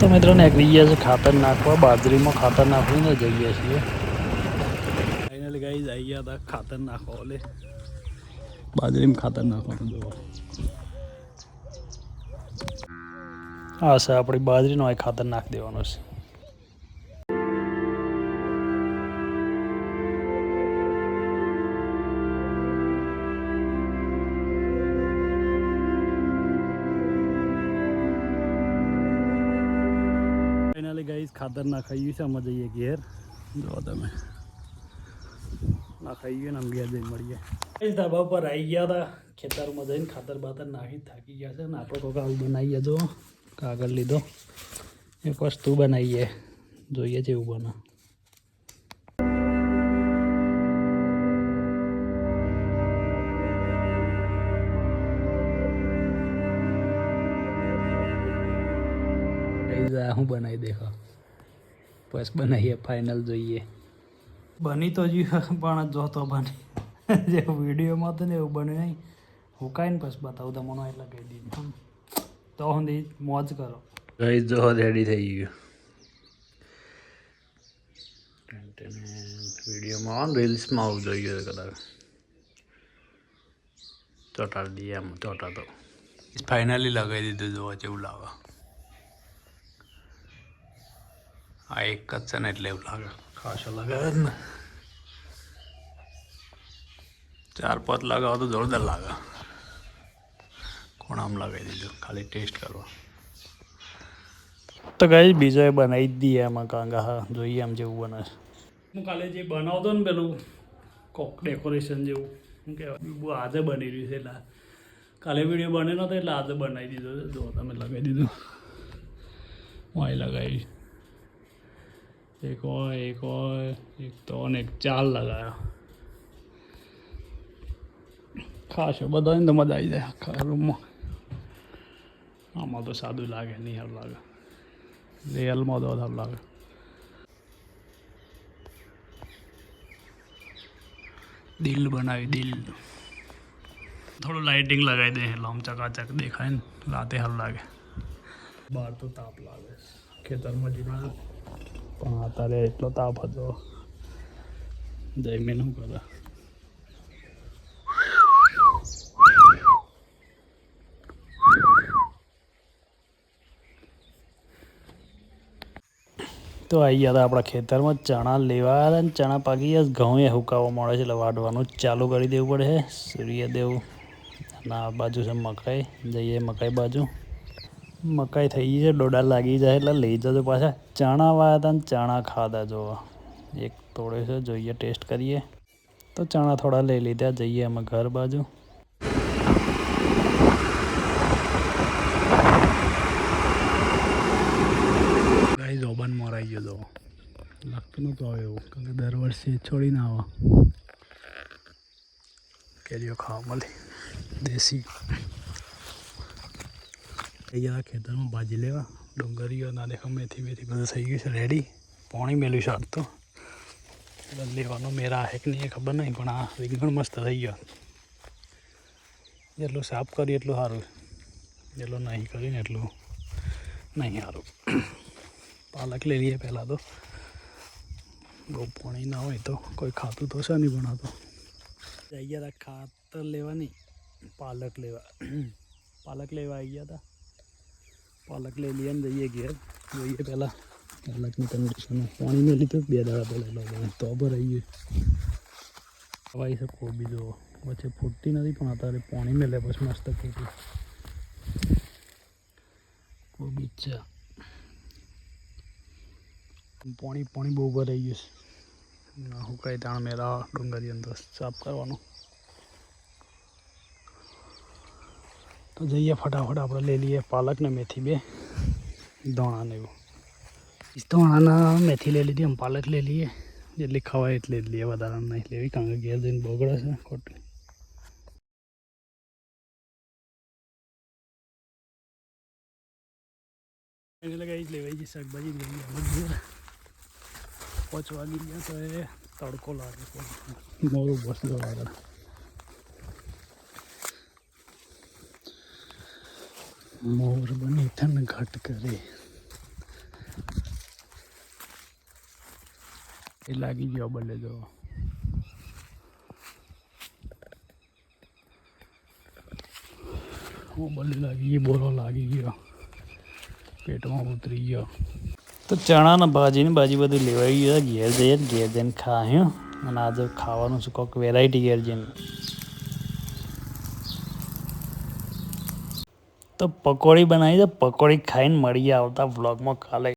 તો મિત્રો નીકળી ગયા છે ખાતર નાખવા, બાજરીમાં ખાતર નાખીને જઈએ છીએ. ફાઇનલી ગાઈ આવી ગયા હતા ખાતર નાખવા ઓલે. બાજરીમાં ખાતર નાખવાનું જોવા હા સર આપણી બાજરીનો આ ખાતર નાખી દેવાનો છે. ફાઇનલી ખાતર ખાતર નાખાયું છે. અમે જઈએ ઘેર. જો તમે. નાખાઈ ગયું ને અમે ઘેર જઈને મળીએ. ગાઈઝ ધાબા પર આવી ગયા હતા. ખેતરમાં જઈને ખાતર બાતર નાખી થાકી ગયા છે ને આપણે કોઈક આવું બનાવીએ. જો કાગળ લીધો. એક વસ્તુ બનાવીએ. જોઈએ છે એવું બને હું બનાવી દેખો બસ બનાવીએ ફાઇનલ જોઈએ. બની તો જ પણ જો તો બની. જે વિડીયોમાં હતું ને એવું બન્યું નહીં. હું કાંઈ ને પછી બતાવું તમને એટલે કહી દીધું તો સુધી મોજ કરો. ગઈ જો રેડી થઈ ગયું. વિડીયોમાં રીલ્સમાં આવું જોઈએ કદાચ. ચોટાડી દઈએ એમ ચોટા તો ફાઇનલી લગાવી દીધું જોવા જેવું લાગે. આ એક જ છે ને એટલે એવું લાગે. ખાસો લગાવે જ ને. ચાર પાંચ લગાવો તો જોરદાર લાગે. કોણ આમ લગાવી દીધું? ખાલી ટેસ્ટ કરવા. તો કઈ બીજો એ બનાવી જ દઈએ એમાં કાંગા હા. જોઈએ આમ જેવું બને. હું કાલે જે બનાવતો ને પેલું કોક ડેકોરેશન જેવું શું કહેવાય? બહુ આજે બની રહ્યું છે એટલે કાલે વીડિયો બને નહોતો એટલે આજે બનાવી દીધો જો તમે લગાવી દીધું. હું અહીં લગાવી એક હોય એક હોય એક તો અને એક ચાર લગાવ્યા ખાસો બધા તો મજા આવી જાય આખા રૂમમાં આમાં તો સાદું લાગે નહીં સારું લાગે રિયલમાં તો સારું લાગે દિલ બનાવી દિલ થોડું લાઇટિંગ લગાવી દે એટલે આમ ચકાચક દેખાય ને રાતે સારું લાગે બહાર તો તાપ લાગે ખેતરમાં જીવા પણ અત્યારે એટલો તાપ હતો. જઈને શું કરે? તો આવી ગયા હતા આપણા ખેતરમાં ચણા લેવા હતા ચણા પાકી ગયા. ઘઉં એ હુકાવા મળે છે એટલે વાઢવાનું ચાલુ કરી દેવું પડે છે. સૂર્યદેવ અને આ બાજુ છે મકાઈ. જઈએ મકાઈ બાજુ. મકાઈ થઈ ગઈ છે ડોડા લાગી જાય એટલે લઈ જજો પાછા ચણા વાયા હતા ને ચણા ખાધા જોવા એક તોડે છે જોઈએ ટેસ્ટ કરીએ તો ચણા થોડા લઈ લીધા જઈએ અમે ઘર બાજુ ગાઈ જોબાન મોરાઈ ગયો તો લાગતું નહોતું આવે એવું કારણ કે દર વર્ષે છોડીને આવો કેરીઓ ખાવા મળે દેશી ગયા ખેતરમાં ભાજી લેવા. ડુંગરીઓ ના દેખો મેથી મેથી બધું થઈ ગયું છે રેડી પાણી મેલ્યું છે તો. લેવાનો મેરા હે કે નહીં ખબર નહીં, પણ આ રીંગણ મસ્ત થઈ ગયો. જેટલું સાફ કરીએ એટલું સારું. જેટલું નહીં કરીને એટલું નહીં સારું. પાલક લઈ લઈએ પહેલાં તો. બહુ પાણી ના હોય તો, કોઈ ખાતું તો છે નહીં પણ તો જઈ ગયા હતા ખાતર લેવાની, પાલક લેવા. પાલક લેવા આવી ગયા હતા પાલક લઈ લઈએ ને જઈએ ઘેર જોઈએ પહેલાં પાલકની કન્ડિશન પાણી મેં લીધું બે દાડા પહેલાં લો તો ભરાઈ ગયું હવાઈ છે કોબી જો વચ્ચે ફૂટતી નથી પણ અત્યારે પાણી મેલે પછી મસ્ત ફૂટી કોબી છે પાણી પાણી બહુ ભરાઈ ગયું છે હું કઈ તાણ મેરા ડુંગળી અંદર સાફ કરવાનું તો જઈએ ફટાફટ આપણે લઈ લઈએ પાલક ને મેથી બે દાણા ને એવું દાણાના મેથી લઈ લીધી આમ પાલક લઈ લઈએ જેટલી ખવાય એટલી જ લઈએ વધારે નહીં લેવી કારણ કે ઘેર જઈને બગડે છે ખોટી એને લગાવી લેવાઈ ગઈ શાકભાજી લેવી હવે પાંચ વાગી ગયા તો એ તડકો લાગે મોરું બસતો લાગે મોર બની ઘટ કરે એ લાગી ગયો બલે જો બલે લાગી ગયો બોલો લાગી ગયો પેટમાં ઉતરી ગયો તો ચણાના ભાજીની ભાજી બધું લેવાઈ ગયો ઘેર જઈએ ઘેર જઈને ખાયું અને આજે ખાવાનું શું કોઈક વેરાયટી ઘેર જઈને તો પકોડી બનાવી દે પકોડી ખાઈને મળીએ આવતા વ્લોગમાં કાલે.